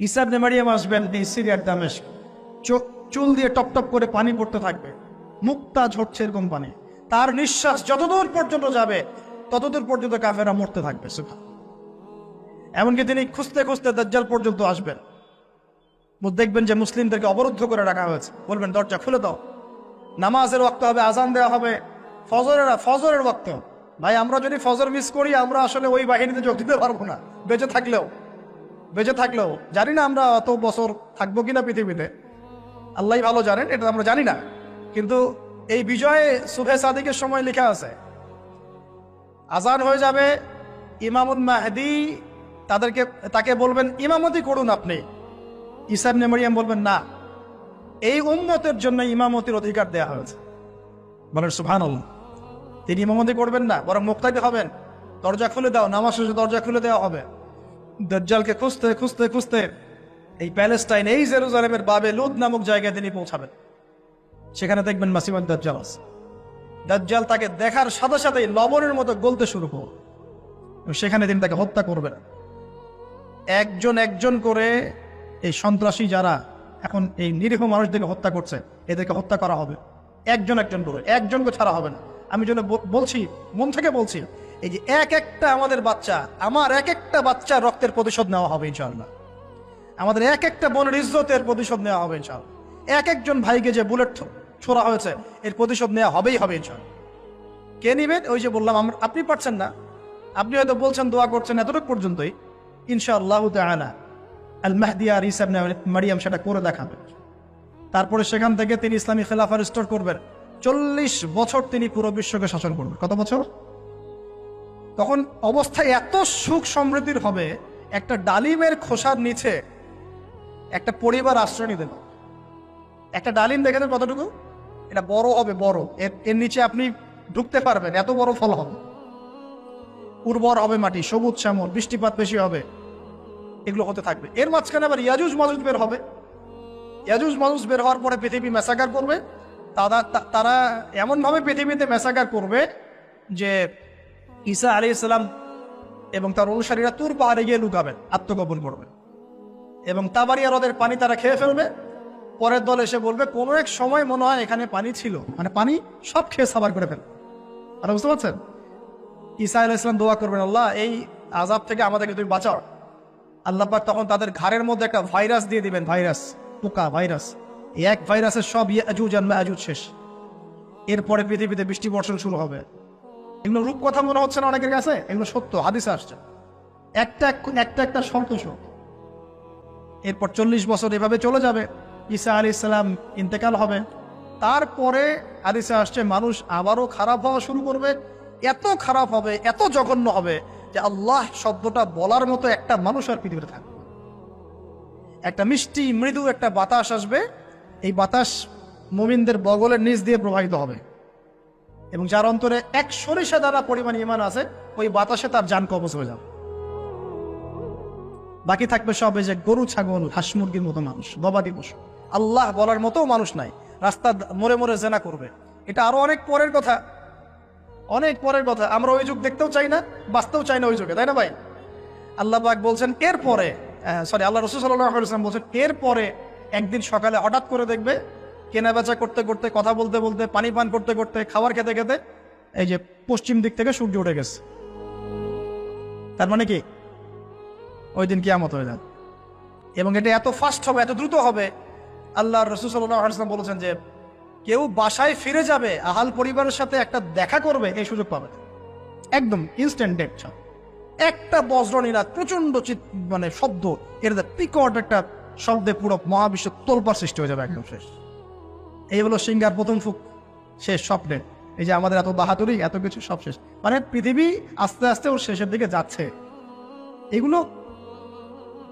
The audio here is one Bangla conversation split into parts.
ইসাব নেমারিয়াম আসবেন এই সিরিয়ার দামেশ চুল দিয়ে টপ টপ করে পানি পড়তে থাকবে। মুক্তা ঝরছে এরকম পানি। তার নিঃশ্বাস যতদূর পর্যন্ত যাবে, ততদূর পর্যন্ত কাফেরা মরতে থাকবে। এমনকি তিনি খুঁজতে খুঁজতে দাজ্জাল পর্যন্ত আসবেন। দেখবেন যে মুসলিমদেরকে অবরুদ্ধ করে রাখা হয়েছে। বলবেন, দরজা খুলে দাও। নামাজের ওয়াক্ত হবে, আজান দেওয়া হবে। ফজরের ফজরের ওয়াক্ত। ভাই, আমরা যদি ফজর মিস করি, আমরা আসলে ওই বাহিনীতে যোগ দিতে পারব না। বেঁচে থাকলেও। বেঁচে থাকলেও জানি না আমরা অত বছর থাকব কিনা পৃথিবীতে। আল্লাহ ভালো জানেন, এটা আমরা জানি না। কিন্তু এই বিজয়ে সুফে সাদিকের সময় লেখা আছে, আজান হয়ে যাবে ইমামুদ মাহদি তাদেরকে, তাকে বলবেন, ইমামতি করুন আপনি। ইসাব নেমরিয়াম বলবেন, না। এই উম্মতের জন্য ইমামতির অধিকার দেয়া হয়েছে। বলেন সুভান তিনি ইমামতি করবেন না, বরং মুক্তাদি হবেন। দরজা খুলে দাও, নামাজ দরজা খুলে দেওয়া হবে। দজ্জালকে খুঁজতে খুঁজতে খুঁজতে এই প্যালেস্টাইন, এই জেরুজালেমের বাবে লুদ নামক জায়গায় তিনি পৌঁছাবেন। সেখানে দেখবেন মাসিমান দাজ্জাল আছে। দাজ্জাল তাকে দেখার সাথে সাথেই লবণের মতো গলতে শুরু করবে সেখানে তিনি তাকে হত্যা করবেন। একজন একজন করে এই সন্ত্রাসী যারা এখন এই নিরীহ মানুষদেরকে হত্যা করছে, এদেরকে হত্যা করা হবে। একজন একজন করে, একজনকে ছাড়া হবে না। আমি বল- বলছি, মন থেকে বলছি এই যে এক একটা আমাদের বাচ্চা, আমার এক একটা বাচ্চা রক্তের প্রতিশোধ নেওয়া হবে ইনশাআল্লাহ। আমাদের এক একটা বোনের ইজ্জতের প্রতিশোধ নেওয়া হবে ইনশাআল্লাহ। এক একজন ভাইকে যে বুলেট ছোড়া হয়েছে, এর প্রতিশোধ নেওয়া হবেই হবে ইনশাআল্লাহ। কে নিবেন ওই যে বললাম, আমরা আপনি পারছেন না। আপনি হয়তো বলছেন দোয়া করছেন এতটুকু পর্যন্তই। ইনশাআল্লাহ তাআলা আল মাহদি আর ইসাব মারিয়াম সেটা করে দেখাবে। তারপরে সেখান থেকে তিনি ইসলামী খেলাফা রিস্টোর করবেন। চল্লিশ বছর তিনি পুরো বিশ্বকে শাসন করবেন। কত বছর? তখন অবস্থা এত সুখ সমৃদ্ধির হবে, একটা ডালিমের খোসার নিচে একটা পরিবার আশ্রয় নিতে পারে। একটা ডালিম দেখেছেন কতটুকু? এটা বড় হবে, বড়। এর এর নিচে আপনি ঢুকতে পারবেন, এত বড় ফল হবে। উর্বর হবে মাটি, সবুজ শ্যামল, বৃষ্টিপাত বেশি হবে, এগুলো হতে থাকবে। এর মাঝখানে আবার ইয়াজুজ মানুষ বের হবে। ইয়াজুজ মানুষ বের হওয়ার পরে পৃথিবী মেসাকার করবে। তারা তারা এমনভাবে পৃথিবীতে মেসাকার করবে যে ঈসা আলী ইসলাম এবং তার অনুসারীরা তুর পাহাড়ে গিয়ে লুকাবেন, আত্মগোপন করবে এবং তাবারিয়া হ্রদের পানি তারা খেয়ে ফেলবে। পরের দল এসে বলবে, কোনো এক সময় মনে হয় এখানে পানি ছিল। মানে পানি সব খেয়ে সাবার করে ফেলবে। আর বুঝতে পারছেন? ঈসা আলাহ ইসলাম দোয়া করবেন, আল্লাহ, এই আজাব থেকে আমাদেরকে তুমি বাঁচাও। আল্লাহ পাক তখন তাদের ঘাড়ের মধ্যে একটা ভাইরাস দিয়ে দিবেন, ভাইরাস, পোকা ভাইরাস। এক ভাইরাসের সব ইয়াজুজ আর মাজুজ শেষ। এরপরে পৃথিবীতে বৃষ্টি বর্ষণ শুরু হবে। এগুলো রূপ কথা মনে হচ্ছে না অনেকের কাছে? এগুলো সত্য, হাদিসে আসছে। একটা এক- একটা একটা শর্ত এরপর চল্লিশ বছর এভাবে চলে যাবে। ঈসা আলী ইসলাম ইন্তেকাল হবে। তারপরে হাদিসে আসছে, মানুষ আবারও খারাপ হওয়া শুরু করবে। এত খারাপ হবে, এত জঘন্য হবে যে আল্লাহ শব্দটা বলার মতো একটা মানুষ আর পৃথিবীতে থাকবে একটা মিষ্টি, মৃদু একটা বাতাস আসবে। এই বাতাস মুমিনদের বগলের নিচ দিয়ে প্রবাহিত হবে। এবং যার অন্তরে এক সরিষা দ্বারা পরিমাণ ইমান আছে, ওই বাতাসে তার যান কবচ হয়ে যাবে। বাকি থাকবে সব যে গরু, ছাগল, হাঁস, মুরগির মতো মানুষ, গবাদি পশু। আল্লাহ বলার মতো মানুষ নাই। রাস্তা মোড়ে মোড়ে জেনা করবে। এটা আরও অনেক পরের কথা। অনেক পরের কথা। আমরা ওই যুগ দেখতেও চাই না, বাঁচতেও চাই না ওই যুগে, তাই না ভাই? আল্লাহ পাক বলছেন, এরপরে সরি আল্লাহ রসুল সাল্লাম বলছেন, এরপরে একদিন সকালে হঠাৎ করে দেখবে কেনা বেচা করতে করতে, কথা বলতে বলতে, পানি পান করতে করতে, খাবার খেতে খেতে এই যে পশ্চিম দিক থেকে সূর্য উঠে গেছে। তার মানে কি? ওই দিন কিয়ামত হয়ে যাবে। এবং এটা এত ফাস্ট হবে, এত দ্রুত হবে। আল্লাহ রসুল সাল্লাম বলেছেন যে, কেউ বাসায় ফিরে যাবে, আহাল পরিবারের সাথে একটা দেখা করবে, এই সুযোগ পাবে। একদম ইনস্ট্যান্ট ডেট একটা বজ্রনীরা প্রচণ্ড মানে শব্দ, এর পিকট একটা শব্দে পুরো মহাবিশ্ব তোলপার সৃষ্টি হয়ে যাবে একদম শেষ। এই হলো সিঙ্গার প্রথম ফুক, শেষ স্বপ্নে। এই যে আমাদের এত বাহাদুরি, এত কিছু সব শেষ। মানে পৃথিবী আস্তে আস্তে ওর শেষের দিকে যাচ্ছে। এগুলো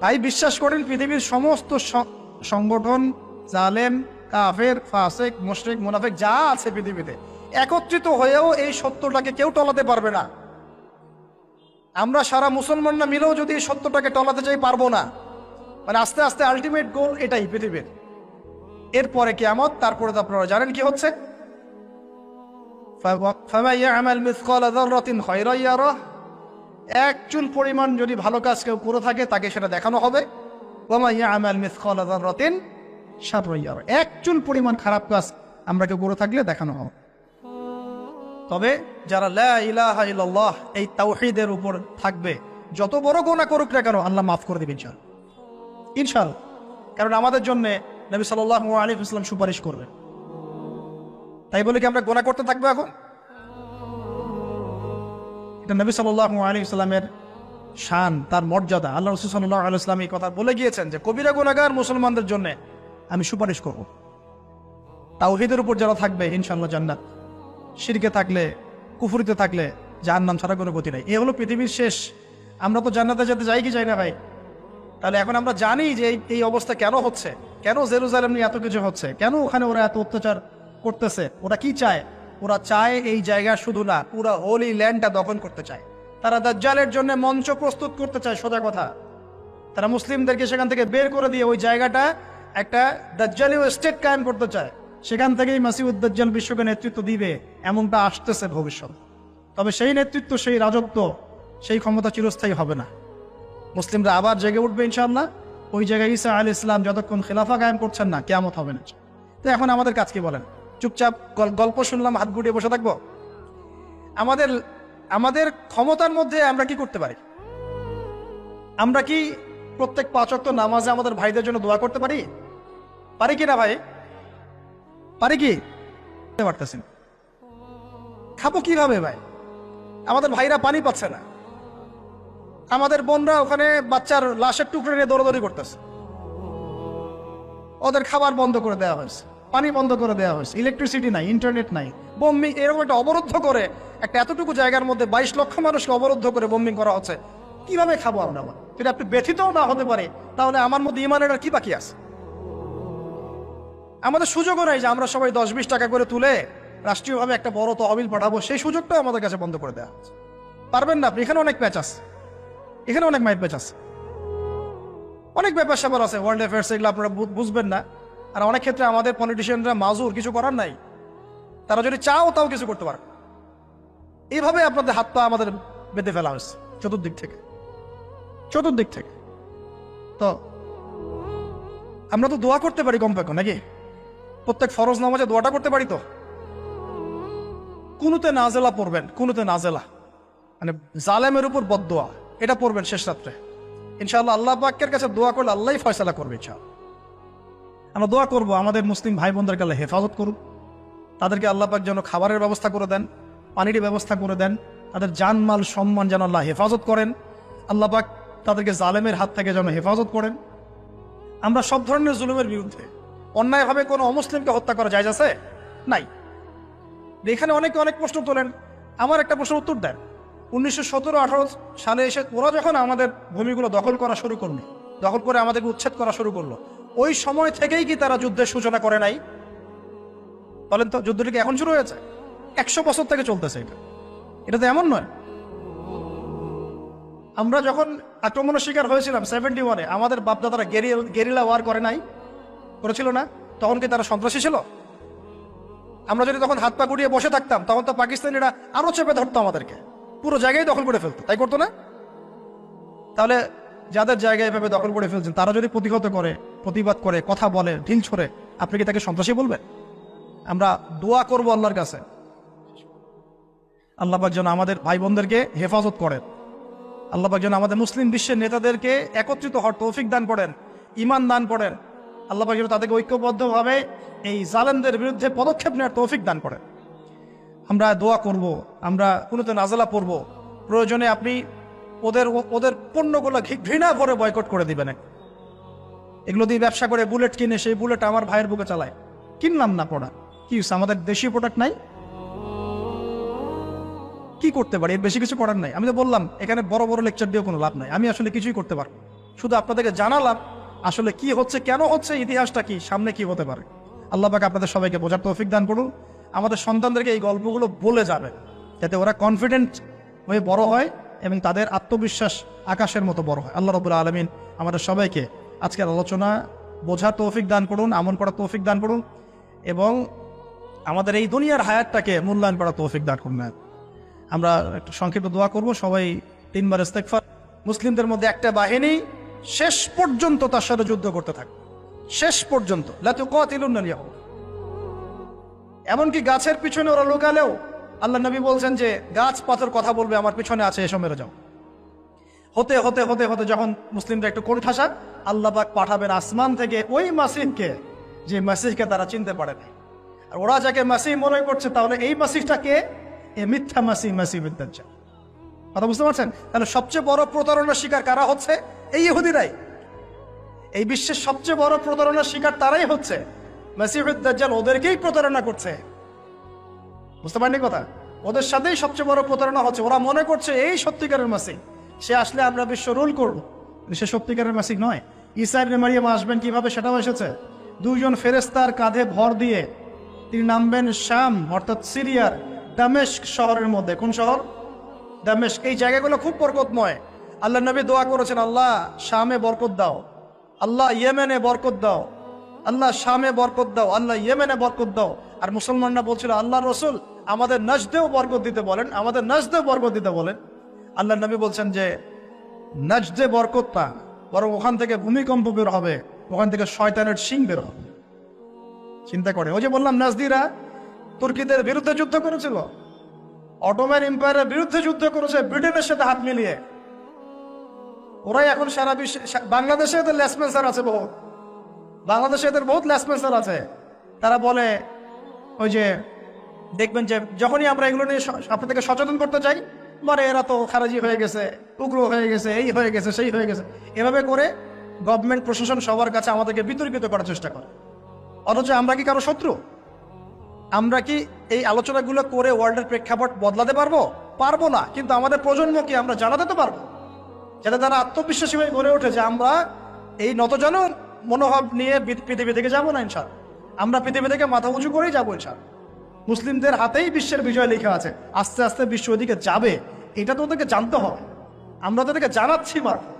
তাই বিশ্বাস করেন, পৃথিবীর সমস্ত সংগঠন, জালেম, কাফের, ফাসেক, মুশরিক, মুনাফেক, যা আছে পৃথিবীতে, একত্রিত হয়েও এই সত্যটাকে কেউ টলাতে পারবে না। আমরা সারা মুসলমানরা মিলেও যদি এই সত্যটাকে টলাতে চাই, পারব না। মানে আস্তে আস্তে আলটিমেট গোল এটাই পৃথিবীর। এরপরে কেয়ামত, তারপরে তো আপনারা জানেন কি হচ্ছে। এক চুল পরিমাণ যদি ভালো কাজ কেউ করে থাকে, তাকে সেটা দেখানো হবে। এক চুল পরিমাণ খারাপ কাজ আমরা কেউ করে থাকলে দেখানো হবে। তবে যারা ইলাহা এই তাওহিদের উপর থাকবে, যত বড় গোনা করুক না কেন, আল্লাহ মাফ করে দেবেন ইনশাল ইনশাল কারণ আমাদের জন্যে নবী আলাইহি ওয়াসাল্লাম সুপারিশ করবেন। তাই বলে কি আমরা গোনা করতে থাকব এখন? এটা নবী আলাইহি ওয়াসাল্লামের শান, তার মর্যাদা, আল্লাহ রসুল সাল্লাহ আলাইসলাম এই কথা বলে গিয়েছেন যে, কবিরা গুনাগার মুসলমানদের জন্য আমি সুপারিশ করব। তাওহিদের উপর যারা থাকবে ইনশাল্লাহ জান্নাত। শিরকে থাকলে, কুফুরিতে থাকলে জাহান্নাম ছাড়া কোনো গতি নাই। এ হলো পৃথিবীর শেষ। আমরা তো জান্নাতে যেতে যাই কি যাই না ভাই? তাহলে এখন আমরা জানি যে এই অবস্থা কেন হচ্ছে? কেন জেরুজালেম নিয়ে এত কিছু হচ্ছে? কেন ওখানে ওরা এত অত্যাচার করতেছে? ওরা কি চায়? ওরা চায় এই জায়গা শুধু না, পুরো হোলি ল্যান্ডটা দখল করতে চায়। তারা দাজ্জালের জন্য মঞ্চ প্রস্তুত করতে চায়, সোজা কথা। তারা মুসলিমদেরকে সেখান থেকে বের করে দিয়ে ওই জায়গাটা একটা দাজ্জালীয় স্টেট কায়েম করতে চায়। সেখান থেকেই মাসিউদ দাজ্জাল বিশ্বকে নেতৃত্ব দিবে, এমনটা আসতেছে ভবিষ্যৎ তবে সেই নেতৃত্ব, সেই রাজত্ব, সেই ক্ষমতা চিরস্থায়ী হবে না। মুসলিমরা আবার জেগে উঠবে ইনশাআল্লাহ। ওই জায়গায় ঈসা আল ইসলাম যতক্ষণ খেলাফা কায়েম করছেন না কেমত হবে না। তো এখন আমাদের কাজ কি বলেন? চুপচাপ গল- গল্প শুনলাম, হাত গুটিয়ে বসে থাকব? আমাদের আমাদের ক্ষমতার মধ্যে আমরা কি করতে পারি? আমরা কি প্রত্যেক পাঁচক্ত নামাজে আমাদের ভাইদের জন্য দোয়া করতে পারি? পারি কি না ভাই? পারি কি? করতে পারতেছি খাব কীভাবে ভাই? আমাদের ভাইরা পানি পাচ্ছে না। আমাদের বোনরা ওখানে বাচ্চার লাশের টুকরো নিয়ে দৌড়াদৌড়ি করতেছে। ওদের খাবার বন্ধ করে দেওয়া হয়েছে, পানি বন্ধ করে দেওয়া হয়েছে ইলেকট্রিসিটি নাই ইন্টারনেট নাই। বোম্বিং এরকম একটা অবরুদ্ধ করে একটা এতটুকু জায়গার মধ্যে বাইশ লক্ষ মানুষকে অবরুদ্ধ করে বোম্বিং করা হচ্ছে, কীভাবে খাব আমরা? যদি আপনি ব্যথিতও না হতে পারে, তাহলে আমার মধ্যে ইমানের আর কি বাকি আছে? আমাদের সুযোগও নাই যে আমরা সবাই দশ বিশ টাকা করে তুলে রাষ্ট্রীয়ভাবে একটা বড় তহবিল পাঠাবো, সেই সুযোগটাও আমাদের কাছে বন্ধ করে দেওয়া হচ্ছে। পারবেন না, আপনি এখানে অনেক প্যাচ আছে। এখানে অনেক মাইপ প্যাচ আছে। অনেক ব্যাপার স্যাপার আছে ওয়ার্ল্ড অ্যাফেয়ার্স এগুলো আপনারা বুঝবেন না। আর অনেক ক্ষেত্রে আমাদের পলিটিশিয়ানরা মাজুর, কিছু করার নাই। তারা যদি চাও তাও কিছু করতে পারে। এইভাবে আপনাদের হাত পা আমাদের বেঁধে ফেলা হয়েছে, চতুর্দিক থেকে। চতুর্দিক থেকে। তো, আমরা তো দোয়া করতে পারি কমপেক্ষ নাকি? প্রত্যেক ফরজ নামাজে দোয়াটা করতে পারি তো? কুনুতে নাজেলা পড়বেন, কুনুতে নাজেলা। মানে জালেমের উপর বদোয়া এটা পড়বেন শেষ রাত্রে। ইনশাআল্লাহ আল্লাহ পাকের কাছে দোয়া করলে আল্লাহই ফয়সালা করবে ইনশাআল্লাহ। আমরা দোয়া করব আমাদের মুসলিম ভাই বোনদেরকে আল্লাহ হেফাজত করুন তাদেরকে আল্লাহ পাক যেন খাবারের ব্যবস্থা করে দেন, পানির ব্যবস্থা করে দেন, তাদের জানমাল সম্মান যেন আল্লাহ হেফাজত করেন। আল্লাহ পাক তাদেরকে জালেমের হাত থেকে যেন হেফাজত করেন। আমরা সব ধরনের জুলুমের বিরুদ্ধে অন্যায়ভাবে কোনো অমুসলিমকে হত্যা করা যায় আছে? নাই। এখানে অনেকে অনেক প্রশ্ন তোলেন, আমার একটা প্রশ্ন উত্তর দেন। উনিশশো সতেরো, আঠারো সালে এসে ওরা যখন আমাদের ভূমিগুলো দখল করা শুরু করল, দখল করে আমাদেরকে উচ্ছেদ করা শুরু করল, ওই সময় থেকেই কি তারা যুদ্ধের সূচনা করে নাই? বলেন তো, যুদ্ধটি কি এখন শুরু হয়েছে? একশো বছর থেকে চলতেছে এটা। এটা তো এমন নয়। আমরা যখন আক্রমণের শিকার হয়েছিলাম সেভেন্টি ওয়ানে, আমাদের বাপদাদারা গেরিলা ওয়ার করে নাই? করেছিল না? তখন কি তারা সন্ত্রাসী ছিল? আমরা যদি তখন হাত পা গুড়িয়ে বসে থাকতাম, তখন তো পাকিস্তানিরা আরও চেপে ধরতো আমাদেরকে। পুরো জায়গায় দখল করে ফেলতো, তাই করতো না? তাহলে যাদের জায়গায় এভাবে দখল করে ফেলছেন, তারা যদি প্রতিহত করে, প্রতিবাদ করে, কথা বলে, ঢিল ছড়ে, আপনি কি তাকে সন্ত্রাসী বলবেন? আমরা দোয়া করব আল্লাহর কাছে। আল্লাহবাক যেন আমাদের ভাই বোনদেরকে হেফাজত করেন। আল্লাহ পাক যেন আমাদের মুসলিম বিশ্বের নেতাদেরকে একত্রিত হওয়ার তৌফিক দান করেন ইমান দান করেন। আল্লাহবাক যেন তাদেরকে ঐক্যবদ্ধভাবে এই জালেমদের বিরুদ্ধে পদক্ষেপ নেওয়ার তৌফিক দান করেন। আমরা দোয়া করব, আমরা কোনোতে নাজালা পড়ব। প্রয়োজনে আপনি ওদের ওদের পণ্যগুলো ঘৃণা ভরে বয়কট করে দিবেন। এগুলো দিয়ে ব্যবসা করে বুলেট কিনে সেই বুলেট আমার ভাইয়ের বুকে চালায়। কিনলাম না পড়া। কি আমাদের দেশীয় প্রোডাক্ট নাই? কি করতে পারি? এর বেশি কিছু করার নাই। আমি তো বললাম, এখানে বড় বড় লেকচার দিয়েও কোনো লাভ নাই। আমি আসলে কিছুই করতে পারব। শুধু আপনাদেরকে জানালাম, আসলে কি হচ্ছে, কেন হচ্ছে, ইতিহাসটা কি, সামনে কি হতে পারে। আল্লাহ পাক আপনাদের সবাইকে বোঝার তৌফিক দান করুন। আমাদের সন্তানদেরকে এই গল্পগুলো বলে যাবে, যাতে ওরা কনফিডেন্ট হয়ে বড় হয় এবং তাদের আত্মবিশ্বাস আকাশের মতো বড় হয়। আল্লাহ রবুল্লা আলমিন আমাদের সবাইকে আজকের আলোচনা বোঝার তৌফিক দান করুন আমন করার তৌফিক দান করুন এবং আমাদের এই দুনিয়ার হায়াতটাকে মূল্যায়ন করার তৌফিক দান করুন। আমরা একটু সংক্ষিপ্ত দোয়া করব। সবাই তিনবার ইস্তেকফার মুসলিমদের মধ্যে একটা বাহিনী শেষ পর্যন্ত তার সাথে যুদ্ধ করতে থাকবে শেষ পর্যন্ত। লাতু কাতিলুন ইয়াহুদ এমনকি গাছের পিছনে ওরা লুকালেও আল্লাহ নবী বলছেন যে, গাছ পাথর কথা বলবে, আমার পিছনে আছে, এসো মেরে যাও। হতে হতে হতে হতে যখন মুসলিমরা একটু কোণঠাসা আল্লাহ পাক পাঠাবেন আসমান থেকে ওই মাসিহকে, যে মাসিহকে তারা চিনতে পারে না আর ওরা যাকে মাসিহ মনে করছে, তাহলে এই মাসিহটা কে? এ মিথ্যা মাসিহ মাসিহ বিদ্যাজ্জা কথা বুঝতে পারছেন? তাহলে সবচেয়ে বড় প্রতারণার শিকার কারা হচ্ছে? এই ইহুদিরাই। এই বিশ্বের সবচেয়ে বড় প্রতারণার শিকার তারাই হচ্ছে। মাসিহুদ্দাজ্জাল ওদেরকেই প্রতারণা করছে। বুঝতে পারেনি কথা? ওদের সাথেই সবচেয়ে বড় প্রতারণা হচ্ছে, ওরা মনে করছে এই সত্যিকারের মাসিক সে আসলে আমরা বিশ্ব রুল করব। সে সত্যিকারের মাসিক নয়। ইসাইব মারিয়াম আসবেন কীভাবে সেটাও এসেছে। দুইজন ফেরেস্তার কাঁধে ভর দিয়ে তিনি নামবেন শাম, অর্থাৎ সিরিয়ার দামেস্ক শহরের মধ্যে। কোন শহর? দামেস্ক। এই জায়গাগুলো খুব বরকতময়। আল্লাহ নবী দোয়া করেছেন, আল্লাহ শামে বরকত দাও। আল্লাহ ইয়েমেনে বরকত দাও। আল্লাহ শামে বরকত দাও, আল্লাহ ইয়েমেনে বরকত দাও। আর মুসলমানরা বলছিল, আল্লাহ রসুল আমাদের নজদেও বরকত দিতে বলেন, আমাদের নজদেও বরকত দিতে বলেন। আল্লাহ নবী বলছেন যে, নজদে বরকত না বরং ওখান থেকে ভূমিকম্প বের হবে, ওখান থেকে শয়তানের সিং বের হবে। চিন্তা করে, ওই যে বললাম, নাজদিরা তুর্কিদের বিরুদ্ধে যুদ্ধ করেছিল অটোম্যান এম্পায়ারের বিরুদ্ধে যুদ্ধ করেছে, ব্রিটেনের সাথে হাত মিলিয়ে। ওরাই এখন সারা বিশ্বে বাংলাদেশে এদের লেসপেন্সার আছে বহুত। বাংলাদেশে এদের বহুত লেসপেন্সার আছে। তারা বলে, ওই যে, দেখবেন যে, যখনই আমরা এগুলো নিয়ে থেকে সচেতন করতে চাই মানে এরা তো খারাজি হয়ে গেছে, উগ্র হয়ে গেছে, এই হয়ে গেছে, সেই হয়ে গেছে। এভাবে করে গভর্নমেন্ট প্রশাসন সবার কাছে আমাদেরকে বিতর্কিত করার চেষ্টা করে। অথচ আমরা কি কারও শত্রু? আমরা কি এই আলোচনাগুলো করে ওয়ার্ল্ডের প্রেক্ষাপট বদলাতে পারব? পারব না, কিন্তু আমাদের প্রজন্মকে আমরা জানাতে তো পারব। যাতে তারা আত্মবিশ্বাসী হয়ে গড়ে ওঠে যে আমরা এই নতজন মনোভাব নিয়ে পৃথ- পৃথিবী থেকে যাব না ইনশাল আমরা পৃথিবী থেকে মাথা উঁচু করেই যাব ইনশাল মুসলিমদের হাতেই বিশ্বের বিজয় লেখা আছে। আস্তে আস্তে বিশ্ব ওদিকে যাবে। এটা তো ওদেরকে জানতে হবে। আমরা তো ওদেরকে জানাচ্ছি মাত্র।